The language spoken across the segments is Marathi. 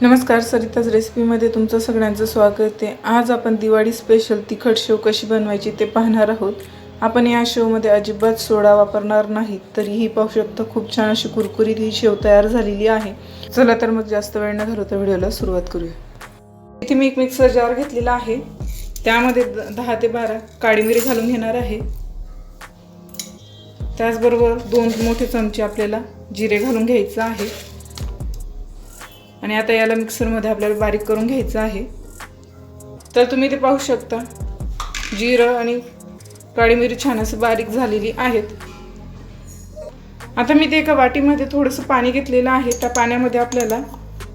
नमस्कार सरिताज रेसिपीमध्ये तुमचं सगळ्यांचं स्वागत आहे. आज आपण दिवाळी स्पेशल तिखट शेव कशी बनवायची ते पाहणार आहोत. आपण या शेवमध्ये अजिबात सोडा वापरणार नाही तरीही पाहू शकता खूप छान अशी कुरकुरीत ही शेव तयार झालेली आहे. चला तर मग जास्त वेळ न घालवता व्हिडिओला सुरुवात करूया. इथे मी एक मिक्सर जार घेतलेला आहे. त्यामध्ये द- दहा ते बारा काळी मिरी घालून घेणार आहे. त्याचबरोबर दोन मोठे चमचे आपल्याला जिरे घालून घ्यायचं आहे. आणि आता याला मिक्सरमध्ये आपल्याला बारीक करून घ्यायचं आहे. तर तुम्ही ते पाहू शकता. जिरं आणि काळी मिरी छान असं बारीक झालेली आहेत. आता मी ते एका वाटीमध्ये थोडंसं पाणी घेतलेलं आहे. त्या पाण्यामध्ये आपल्याला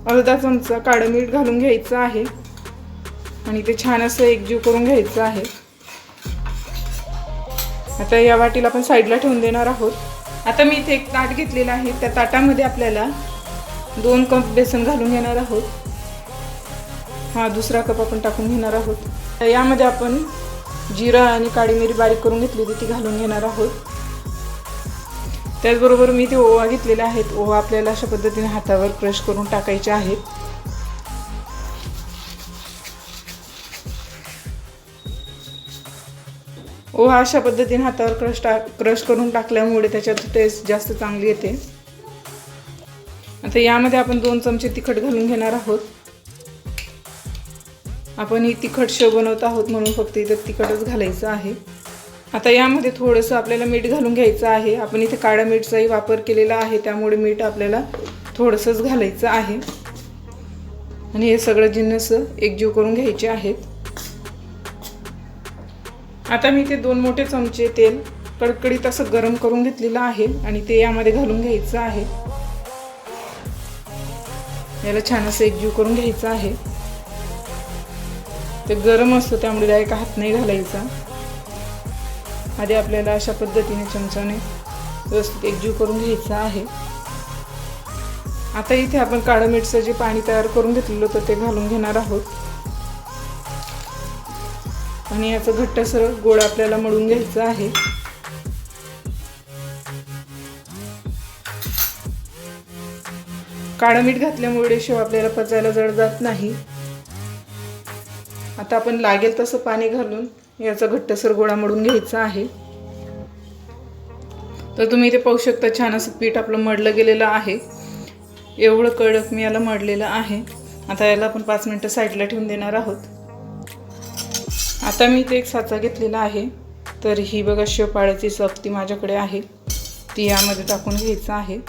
अर्धा चमचा काळं मीठ घालून घ्यायचं आहे. आणि ते छान असं एकजीव करून घ्यायचं आहे. आता या वाटीला आपण साईडला ठेवून देणार आहोत. आता मी इथे एक ताट घेतलेलं आहे. त्या ताटामध्ये आपल्याला दोन कप बेसन घालून घेणार आहोत. हा दुसरा कप आपण टाकून घेणार आहोत. यामध्ये आपण जिरा आणि काळी मिरी बारीक करून घेतली होती ती घालून घेणार आहोत. त्याचबरोबर मी ते ओवा घेतलेले आहेत. ओवा आपल्याला अशा पद्धतीने हातावर क्रश करून टाकायचे आहेत. ओवा अशा पद्धतीने हातावर क्रश टाक क्रश करून टाकल्यामुळे त्याच्यात टेस्ट जास्त चांगली येते. आता यामध्ये आपण दोन चमचे तिखट घालून घेणार आहोत. आपण ही तिखट शेव बनवत आहोत म्हणून फक्त इथं तिखटच घालायचं आहे. आता यामध्ये थोडंसं आपल्याला मीठ घालून घ्यायचं आहे. आपण इथे काळ्या मीठचाही वापर केलेला आहे त्यामुळे मीठ आपल्याला थोडंसंच घालायचं आहे. आणि हे सगळं जिन्नस एकजीव करून घ्यायचे आहेत. आता मी ते दोन मोठे चमचे तेल कडकडीत असं गरम करून घेतलेलं आहे आणि ते यामध्ये घालून घ्यायचं आहे. याला छान असं एकजीव करून घ्यायचं आहे. ते गरम असतं त्यामुळे डायरेक्ट हात नाही घालायचा. आधी आपल्याला अशा पद्धतीने चमचाने व्यवस्थित एकजीव करून घ्यायचा आहे. आता इथे आपण काळं मिठचं जे पाणी तयार करून घेतलेलं होतं ते घालून घेणार आहोत. आणि याचं घट्टसर गोड आपल्याला मळून घ्यायचं आहे. काळं मीठ घातल्यामुळे शेव आपल्याला पचायला जड जात नाही. आता आपण लागेल तसं पाणी घालून याचा घट्टसर गोळा मडून घ्यायचा आहे. तर तुम्ही इथे पाहू शकता छान असं पीठ आपलं मडलं गेलेलं आहे. एवढं कडक मी याला मडलेलं आहे. आता याला आपण पाच मिनटं साईडला ठेवून देणार आहोत. आता मी इथे एक साचा घेतलेला आहे. तर ही बघा शेवपाळ्याची चपती माझ्याकडे आहे. ती यामध्ये टाकून घ्यायचं आहे.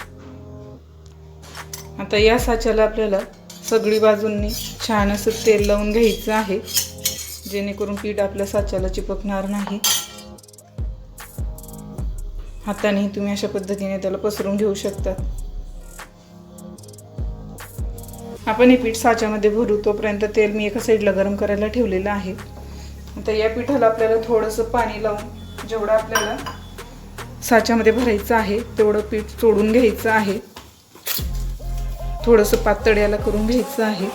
आता या साच्याला आपल्याला सगळी बाजूंनी छान असं तेल लावून घ्यायचं आहे. जेणेकरून पीठ आपल्या साच्याला चिपकणार नाही. हाताने तुम्ही अशा पद्धतीने त्याला पसरून घेऊ शकतात आपण हे पीठ साच्यामध्ये भरू तोपर्यंत तेल मी एका साईडला गरम करायला ठेवलेलं आहे. आता या पिठाला आपल्याला थोडंसं पाणी लावून जेवढं आपल्याला साच्यामध्ये भरायचं आहे तेवढं पीठ चोडून घ्यायचं आहे. थोडंसं पातळ याला करून घ्यायचं आहे.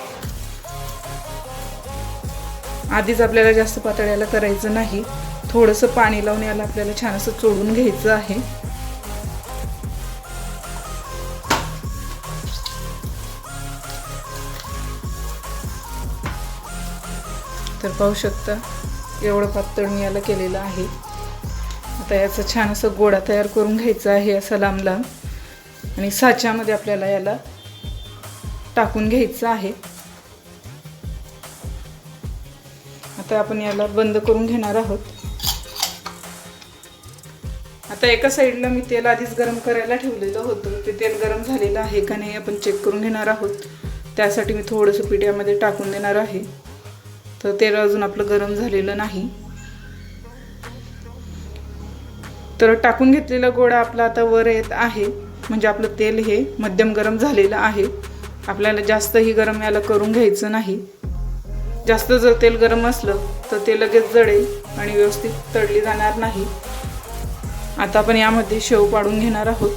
आधीच आपल्याला जास्त पातळ याला करायचं नाही. थोडंसं पाणी लावून याला आपल्याला छान असं चोडून घ्यायचं आहे. तर पाहू शकता एवढं पातळ मी याला केलेलं आहे. आता याचा छान असं गोळा तयार करून घ्यायचा आहे असा लांब लांब. आणि साच्यामध्ये आपल्याला याला टाकून घ्यायचं आहे. आता आपण याला बंद करून घेणार आहोत. आता एका साईडला मी तेल आधीच गरम करायला ठेवलेलं होतं. ते तेल गरम झालेलं आहे का नाही आपण चेक करून घेणार आहोत. त्यासाठी मी थोडंसं पीठ यामध्ये टाकून देणार आहे. तर तेल अजून आपलं गरम झालेलं नाही. तर टाकून घेतलेला गोळा आपला आता वर येत आहे. म्हणजे आपलं तेल हे मध्यम गरम झालेलं आहे. आपल्याला जास्तही गरम याला करून घ्यायचं नाही. जास्त जर तेल गरम असलं तर ते लगेच जडेल आणि व्यवस्थित तळली जाणार नाही. आता आपण यामध्ये शेव पाडून घेणार आहोत.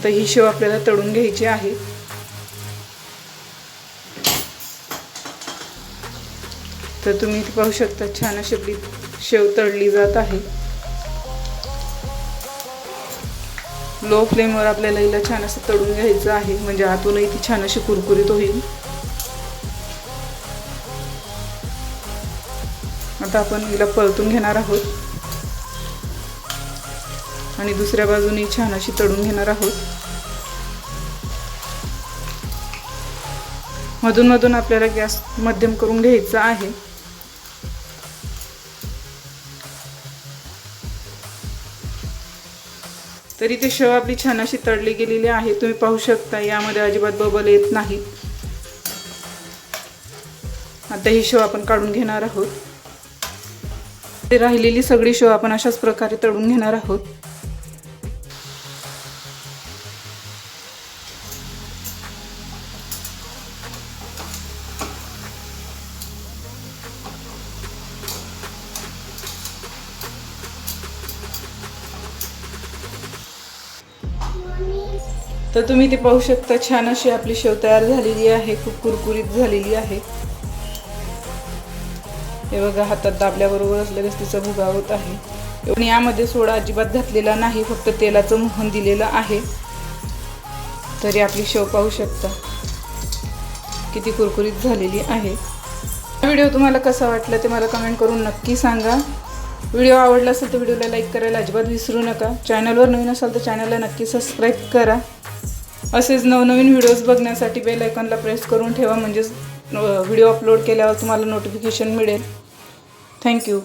आता ही शेव आपल्याला तळून घ्यायची आहे. तर तुम्ही इथे पाहू शकता छान अशी आपली शेव तळली जात आहे. लो फ्लेमवर आपल्याला हिला छान असं तळून घ्यायचं आहे. म्हणजे आतूनही ती छान अशी कुरकुरीत होईल. आता आपण हिला परतून घेणार आहोत. आणि दुसऱ्या बाजूने छान अशी तळून घेणार आहोत. मधून मधून आपल्याला गॅस मध्यम करून घ्यायचा आहे. तरी ते शेव आपली छान अशी तळली गेलेली आहे. तुम्ही पाहू शकता यामध्ये अजिबात बबल येत नाही. आता ही शेव आपण काढून घेणार आहोत. ते राहिलेली सगळी शेव आपण अशाच प्रकारे तळून घेणार आहोत. तर तुम्ही ते पाहू शकता छान अशी आपली शेव तयार झालेली आहे खूप कुरकुरीत झालेली आहे. हे बघा हातात दाबल्याबरोबरच लगेच तिचा भुगा होत आहे. आणि यामध्ये सोडा अजिबात घातलेला नाही फक्त तेलाचं मोहन दिलेलं आहे. तरी आपली शेव पाहू शकता. किती कुरकुरीत झालेली आहे. हा व्हिडिओ तुम्हाला कसा वाटला ते मला कमेंट करून नक्की सांगा. व्हिडिओ आवडला असेल तर व्हिडिओला लाईक करायला अजिबात विसरू नका. चॅनलवर नवीन असाल तर चॅनलला नक्की सबस्क्राईब करा. असेच नवनवीन व्हिडिओज बघण्यासाठी बेल आयकॉनला प्रेस करून ठेवा म्हणजेच व्हिडिओ अपलोड केल्यावर तुम्हाला नोटिफिकेशन मिळेल. थँक्यू